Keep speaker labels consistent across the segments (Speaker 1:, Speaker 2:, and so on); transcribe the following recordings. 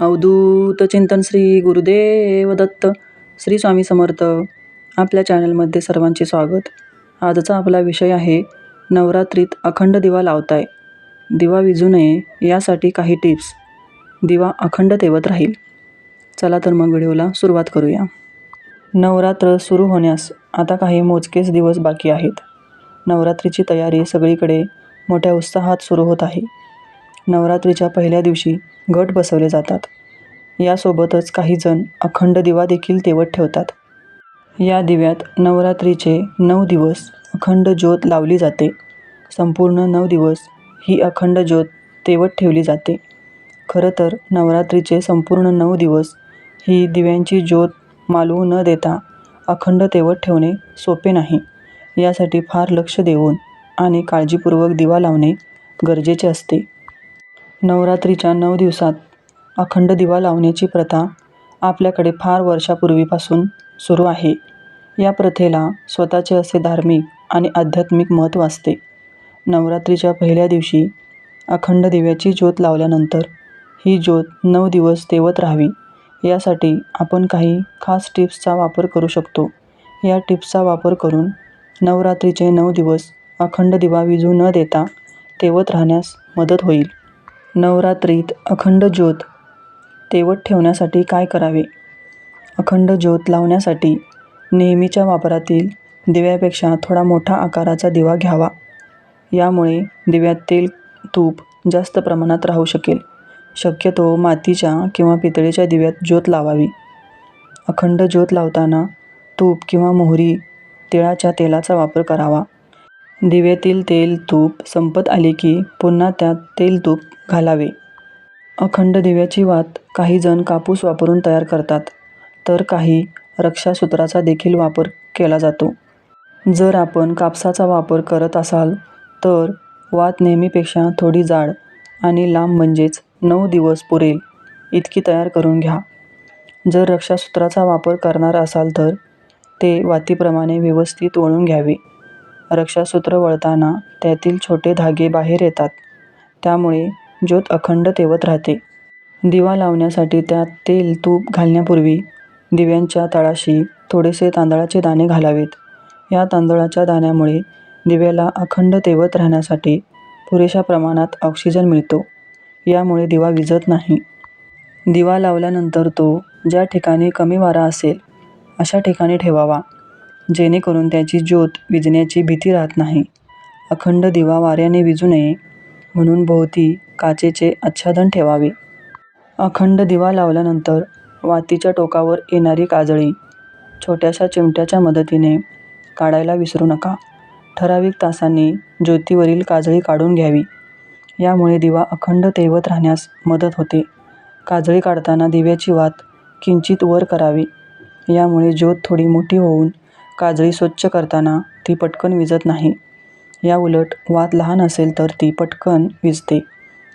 Speaker 1: अवधूत चिंतन श्री गुरुदेव दत्त श्री स्वामी समर्थ. आपल्या चॅनलमध्ये सर्वांचे स्वागत. आजचा आपला विषय आहे नवरात्रीत अखंड दिवा लावताय. दिवा विजू नये यासाठी काही टिप्स. दिवा अखंड तेवत राहील. चला तर मग व्हिडिओला सुरुवात करूया. नवरात्र सुरू होण्यास आता काही मोजकेच दिवस बाकी आहेत. नवरात्रीची तयारी सगळीकडे मोठ्या उत्साहात सुरू होत आहे. नवरात्रीच्या पहिल्या दिवशी घट बसवले जातात. यासोबतच काही जण अखंड दिवा देखील तेवत ठेवतात. या दिव्यात नवरात्रीचे नऊ दिवस अखंड ज्योत लावली जाते. संपूर्ण नऊ दिवस ही अखंड ज्योत तेवत ठेवली जाते. खरं तर नवरात्रीचे संपूर्ण नऊ दिवस ही दिव्यांची ज्योत मालवू न देता अखंड तेवत ठेवणे सोपे नाही. यासाठी फार लक्ष देऊन आणि काळजीपूर्वक दिवा लावणे गरजेचे असते. नवरात्रीच्या नऊ दिवसात अखंड दिवा लावण्याची प्रथा आपल्याकडे फार वर्षापूर्वीपासून सुरू आहे. या प्रथेला स्वतःचे असे धार्मिक आणि आध्यात्मिक महत्त्व असते. नवरात्रीच्या पहिल्या दिवशी अखंड दिव्याची ज्योत लावल्यानंतर ही ज्योत नऊ दिवस तेवत राहावी यासाठी आपण काही खास टिप्सचा वापर करू शकतो. या टिप्सचा वापर करून नवरात्रीचे नऊ दिवस अखंड दिवा विजू न देता तेवत राहण्यास मदत होईल. नवरात्रीत अखंड ज्योत तेवत ठेवण्यासाठी काय करावे? अखंड ज्योत लावण्यासाठी नेहमीच्या वापरातील दिव्यापेक्षा थोडा मोठा आकाराचा दिवा घ्यावा. यामुळे दिव्यात तेल तूप जास्त प्रमाणात राहू शकेल. शक्यतो मातीच्या किंवा पितळेच्या दिव्यात ज्योत लावावी. अखंड ज्योत लावताना तूप किंवा मोहरी तिळाच्या तेलाचा वापर करावा. दिव्यातील तेल तूप संपत आले की पुन्हा त्यात तेल तूप घालावे. अखंड दिव्याची वात काही जण कापूस वापरून तयार करतात तर काही रक्षासूत्राचा देखील वापर केला जातो. जर आपण कापसाचा वापर करत असाल तर वात नेहमीपेक्षा थोडी जाड आणि लांब म्हणजेच नऊ दिवस पुरेल इतकी तयार करून घ्या. जर रक्षासूत्राचा वापर करणार असाल तर ते वातीप्रमाणे व्यवस्थित वळून घ्यावे. रक्षासूत्र वळताना त्यातील छोटे धागे बाहेर येतात. त्यामुळे ज्योत अखंड तेवत राहते. दिवा लावण्यासाठी त्यात तेल तूप घालण्यापूर्वी दिव्यांच्या तळाशी थोडेसे तांदळाचे दाणे घालावेत. या तांदळाच्या दाण्यामुळे दिव्याला अखंड तेवत राहण्यासाठी पुरेशा प्रमाणात ऑक्सिजन मिळतो. यामुळे दिवा विझत नाही. दिवा लावल्यानंतर तो ज्या ठिकाणी कमी वारा असेल अशा ठिकाणी ठेवावा. जेणेकरून त्याची ज्योत विझण्याची भीती राहत नाही. अखंड दिवा वाऱ्याने विझू नये म्हणून भोवती काचेचे आच्छादन ठेवावे. अखंड दिवा लावल्यानंतर वातीच्या टोकावर येणारी काजळी छोट्याशा चिमट्याच्या मदतीने काढायला विसरू नका. ठराविक तासांनी ज्योतीवरील काजळी काढून घ्यावी. यामुळे दिवा अखंड तेवत राहण्यास मदत होते. काजळी काढताना दिव्याची वात किंचित वर करावी. यामुळे ज्योत थोडी मोठी होऊन काजळी स्वच्छ करताना ती पटकन विझत नाही. या उलट वात लहान असेल तर ती पटकन विझते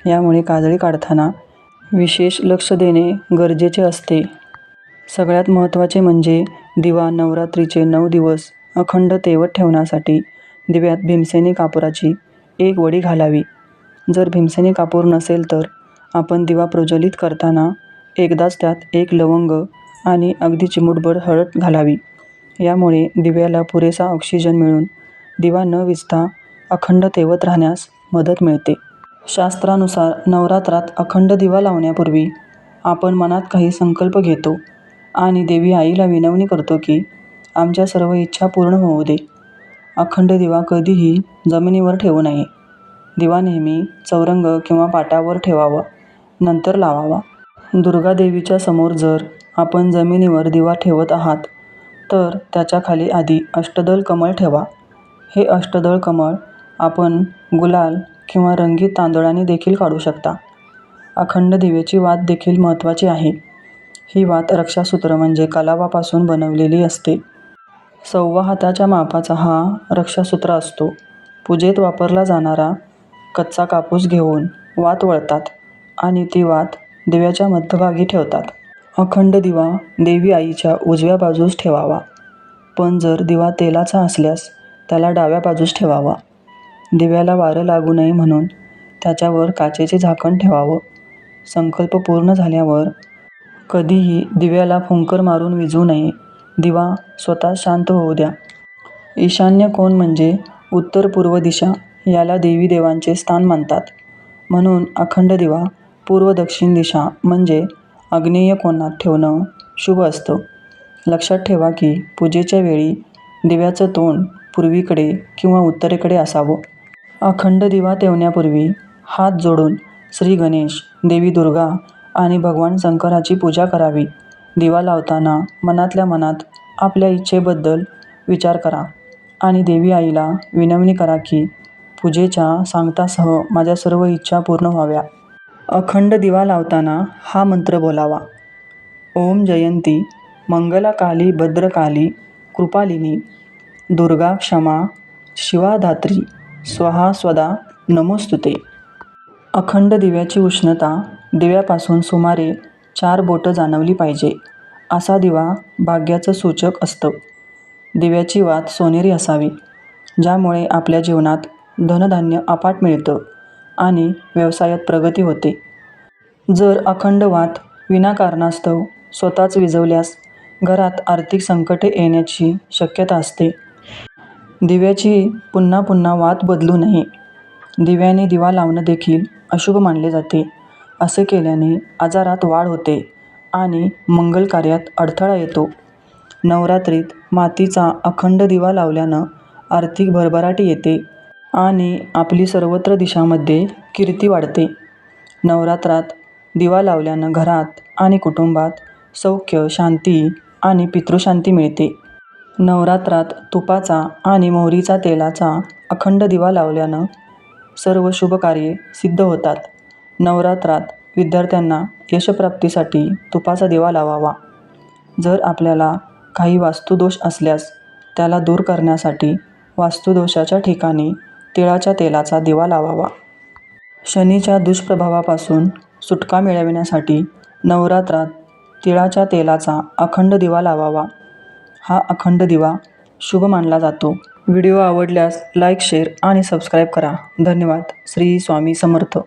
Speaker 1: यामुळे काजळी काढताना विशेष लक्ष देणे गरजेचे असते. सगळ्यात महत्त्वाचे म्हणजे दिवा नवरात्रीचे नऊ दिवस अखंड तेवत ठेवण्यासाठी दिव्यात भीमसेनी कापुराची एक वडी घालावी. जर भीमसेनी कापूर नसेल तर आपण दिवा प्रज्वलित करताना एकदाच त्यात एक लवंग आणि अगदी चिमूटभर हळद घालावी. यामुळे दिव्याला पुरेसा ऑक्सिजन मिळून दिवा न विझता अखंड तेवत राहण्यास मदत मिळते. शास्त्रानुसार नवरात्रात अखंड दिवा लावण्यापूर्वी आपण मनात काही संकल्प घेतो आणि देवी आईला विनवणी करतो की आमच्या सर्व इच्छा पूर्ण होऊ दे. अखंड दिवा कधीही जमिनीवर ठेवू नये. दिवा नेहमी चौरंग किंवा पाटावर ठेवावा नंतर लावावा. दुर्गादेवीच्या समोर जर आपण जमिनीवर दिवा ठेवत आहात तर त्याच्याखाली आधी अष्टदल कमळ ठेवा. हे अष्टदळ कमळ आपण गुलाल किंवा रंगीत तांदळाने देखील काढू शकता. अखंड दिव्याची वात देखील महत्त्वाची आहे. ही वात रक्षासूत्र म्हणजे कलावापासून बनवलेली असते. सव्वा हाताच्या मापाचा हा रक्षासूत्र असतो. पूजेत वापरला जाणारा कच्चा कापूस घेऊन वात वळतात आणि ती वात दिव्याच्या मध्यभागी ठेवतात. अखंड दिवा देवी आईच्या उजव्या बाजूस ठेवावा. पण जर दिवा तेलाचा असल्यास त्याला डाव्या बाजूस ठेवावा. दिव्याला वारं लागू नये म्हणून त्याच्यावर काचेचे झाकण ठेवावं. संकल्प पूर्ण झाल्यावर कधीही दिव्याला फुंकर मारून विजू नये. दिवा स्वतः शांत होऊ द्या. ईशान्य कोण म्हणजे उत्तर पूर्व दिशा याला देवी देवांचे स्थान मानतात. म्हणून अखंड दिवा पूर्व दक्षिण दिशा म्हणजे आग्नेय कोणात ठेवणं शुभ असतं. लक्षात ठेवा की पूजेच्या वेळी दिव्याचं तोंड पूर्वीकडे किंवा उत्तरेकडे असावं. अखंड दिवा तेवण्यापूर्वी हात जोडून श्री गणेश देवी दुर्गा आणि भगवान शंकराची पूजा करावी. दिवा लावताना मनातल्या मनात आपल्या इच्छेबद्दल विचार करा आणि देवी आईला विनवणी करा की पूजेच्या सांगतासह माझ्या सर्व इच्छा पूर्ण व्हाव्या. अखंड दिवा लावताना हा मंत्र बोलावा. ओम जयंती मंगलाकाली भद्रकाली कृपालिनी दुर्गा क्षमा शिवाधात्री स्वहा स्वदा नमोस्तुते. अखंड दिव्याची उष्णता दिव्यापासून सुमारे चार बोटं जाणवली पाहिजे असा दिवा भाग्याचं सूचक असतं. दिव्याची वात सोनेरी असावी ज्यामुळे आपल्या जीवनात धनधान्य अपाट मिळतं. आणि व्यवसायात प्रगती होते. जर अखंड वात विनाकारणास्तव स्वतःच विझवल्यास घरात आर्थिक संकटे येण्याची शक्यता असते. दिव्याची पुन्हा पुन्हा वात बदलू नये. दिव्याने दिवा लावणं देखील अशुभ मानले जाते. असे केल्याने आजारात वाढ होते आणि मंगल कार्यात अडथळा येतो. नवरात्रीत मातीचा अखंड दिवा लावल्यानं आर्थिक भरभराटी येते. आणि आपली सर्वत्र दिशामध्ये कीर्ती वाढते. नवरात्रात दिवा लावल्यानं घरात आणि कुटुंबात सौख्य शांती आणि पितृशांती मिळते. नवरात्रात तुपाचा आणि मोहरीचा तेलाचा अखंड दिवा लावल्यानं सर्व शुभ कार्ये सिद्ध होतात. नवरात्रात विद्यार्थ्यांना यशप्राप्तीसाठी तुपाचा दिवा लावावा. जर आपल्याला काही वास्तुदोष असल्यास त्याला दूर करण्यासाठी वास्तुदोषाच्या ठिकाणी तिळाच्या तेलाचा दिवा लावावा. शनीच्या दुष्प्रभावापासून सुटका मिळविण्यासाठी नवरात्रात तिळाच्या तेलाचा अखंड दिवा लावावा. हा अखंड दिवा शुभ मानला जातो. व्हिडिओ आवडल्यास लाईक शेअर आणि सबस्क्राईब करा. धन्यवाद. श्री स्वामी समर्थ.